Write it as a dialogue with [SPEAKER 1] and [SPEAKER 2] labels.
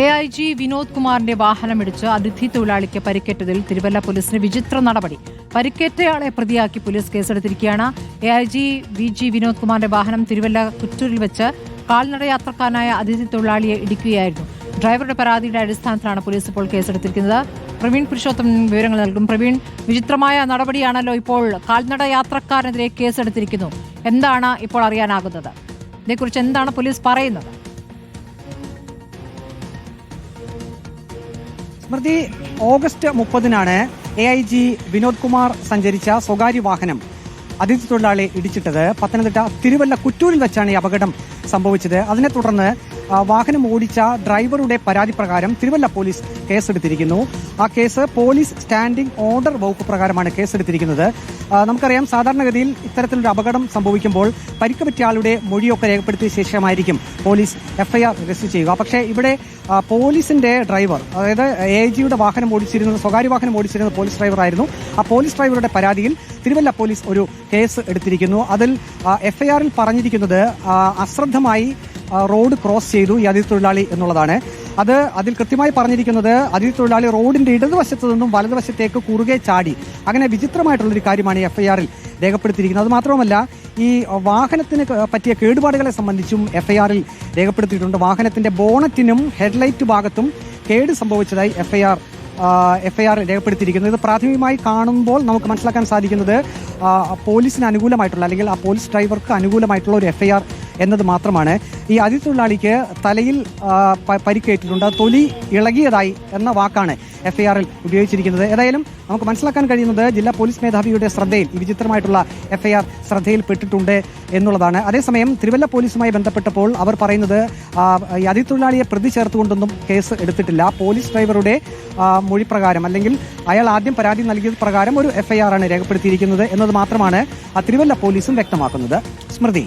[SPEAKER 1] A I G Vinod കുമാറിന്റെ വാഹനമിടിച്ച് അതിഥി തൊഴിലാളിക്ക് പരിക്കേറ്റതിൽ തിരുവല്ല പോലീസിന് വിചിത്ര നടപടി പരിക്കേറ്റയാളെ പ്രതിയാക്കി പോലീസ് കേസെടുത്തിരിക്കുകയാണ് A I G V G Vinod കുമാറിന്റെ വാഹനം തിരുവല്ല കുറ്റൂരിൽ വെച്ച് കാൽനട യാത്രക്കാരനായ അതിഥി തൊഴിലാളിയെ ഇടിക്കുകയായിരുന്നു ഡ്രൈവറുടെ പരാതിയുടെ അടിസ്ഥാനത്തിലാണ് പോലീസ് ഇപ്പോൾ കേസെടുത്തിരിക്കുന്നത് പ്രവീൺ പുരുഷോത്തമൻ വിവരങ്ങൾ നൽകും പ്രവീൺ വിചിത്രമായ നടപടിയാണല്ലോ ഇപ്പോൾ കാൽനട യാത്രക്കാരനെതിരെ കേസെടുത്തിരിക്കുന്നു എന്താണ് ഇപ്പോൾ അറിയാനാകുന്നത് ഇതേക്കുറിച്ച് എന്താണ് പോലീസ് പറയുന്നത്
[SPEAKER 2] സ്മൃതി ഓഗസ്റ്റ് മുപ്പതിനാണ് A I G Vinod Kumar സഞ്ചരിച്ച സ്വകാര്യ വാഹനം അതിഥി തൊഴിലാളി ഇടിച്ചിട്ടത് പത്തനംതിട്ട തിരുവല്ല കുറ്റൂരിൽ വെച്ചാണ് ഈ അപകടം സംഭവിച്ചത് അതിനെ തുടർന്ന് വാഹനം ഓടിച്ച ഡ്രൈവറുടെ പരാതി പ്രകാരം തിരുവല്ല പോലീസ് കേസെടുത്തിരിക്കുന്നു ആ കേസ് പോലീസ് സ്റ്റാൻഡിംഗ് ഓർഡർ വകുപ്പ് പ്രകാരമാണ് കേസെടുത്തിരിക്കുന്നത് നമുക്കറിയാം സാധാരണഗതിയിൽ ഇത്തരത്തിലൊരു അപകടം സംഭവിക്കുമ്പോൾ പരിക്ക് പറ്റിയ ആളുടെ മൊഴിയൊക്കെ രേഖപ്പെടുത്തിയ ശേഷമായിരിക്കും പോലീസ് എഫ്ഐആർ രജിസ്റ്റർ ചെയ്യുക പക്ഷേ ഇവിടെ പോലീസിന്റെ ഡ്രൈവർ അതായത് എ ജിയുടെ വാഹനം ഓടിച്ചിരുന്നത് സ്വകാര്യ വാഹനം ഓടിച്ചിരുന്നത് പോലീസ് ഡ്രൈവർ ആയിരുന്നു ആ പോലീസ് ഡ്രൈവറുടെ പരാതിയിൽ തിരുവല്ല പോലീസ് ഒരു കേസ് എടുത്തിരിക്കുന്നു അതിൽ എഫ്ഐആറിൽ പറഞ്ഞിരിക്കുന്നത് അശ്രദ്ധമായി റോഡ് ക്രോസ് ചെയ്തു ഈ അതിഥി തൊഴിലാളി എന്നുള്ളതാണ് അത് അതിൽ കൃത്യമായി പറഞ്ഞിരിക്കുന്നത് അതിഥി തൊഴിലാളി റോഡിന്റെ ഇടതുവശത്തു നിന്നും വലതുവശത്തേക്ക് കുറുകെ ചാടി അങ്ങനെ വിചിത്രമായിട്ടുള്ളൊരു കാര്യമാണ് എഫ് ഐ ആറിൽ രേഖപ്പെടുത്തിയിരിക്കുന്നത് അത് ഈ വാഹനത്തിന് പറ്റിയ കേടുപാടുകളെ സംബന്ധിച്ചും എഫ് ഐ ആറിൽ രേഖപ്പെടുത്തിയിട്ടുണ്ട് വാഹനത്തിന്റെ ബോണറ്റിനും ഹെഡ്ലൈറ്റ് ഭാഗത്തും കേട് സംഭവിച്ചതായി F I R F I R രേഖപ്പെടുത്തിയിരിക്കുന്നത് ഇത് പ്രാഥമികമായി കാണുമ്പോൾ നമുക്ക് മനസ്സിലാക്കാൻ സാധിക്കുന്നത് പോലീസിന് അനുകൂലമായിട്ടുള്ള അല്ലെങ്കിൽ ആ പോലീസ് ഡ്രൈവർക്ക് അനുകൂലമായിട്ടുള്ള ഒരു എഫ് ഐ ആർ എന്നത് മാത്രമാണ് ഈ അതിഥിത്തൊഴിലാളിക്ക് തലയിൽ പരിക്കേറ്റിട്ടുണ്ട് തൊലി ഇളകിയതായി എന്ന വാക്കാണ് എഫ് ഐ ആറിൽ ഉപയോഗിച്ചിരിക്കുന്നത് ഏതായാലും നമുക്ക് മനസ്സിലാക്കാൻ കഴിയുന്നത് ജില്ലാ പോലീസ് മേധാവിയുടെ ശ്രദ്ധയിൽ ഈ വിചിത്രമായിട്ടുള്ള എഫ് ഐ ആർ ശ്രദ്ധയിൽപ്പെട്ടിട്ടുണ്ട് എന്നുള്ളതാണ് അതേസമയം തിരുവല്ല പോലീസുമായി ബന്ധപ്പെട്ടപ്പോൾ അവർ പറയുന്നത് ഈ അതിഥിത്തൊഴിലാളിയെ പ്രതി ചേർത്തുകൊണ്ടൊന്നും കേസ് എടുത്തിട്ടില്ല പോലീസ് ഡ്രൈവറുടെ മൊഴി പ്രകാരം അല്ലെങ്കിൽ അയാൾ ആദ്യം പരാതി നൽകിയത് പ്രകാരം ഒരു എഫ് ഐ ആർ ആണ് രേഖപ്പെടുത്തിയിരിക്കുന്നത് എന്നത് മാത്രമാണ് തിരുവല്ല പോലീസും വ്യക്തമാക്കുന്നത് സ്മൃതി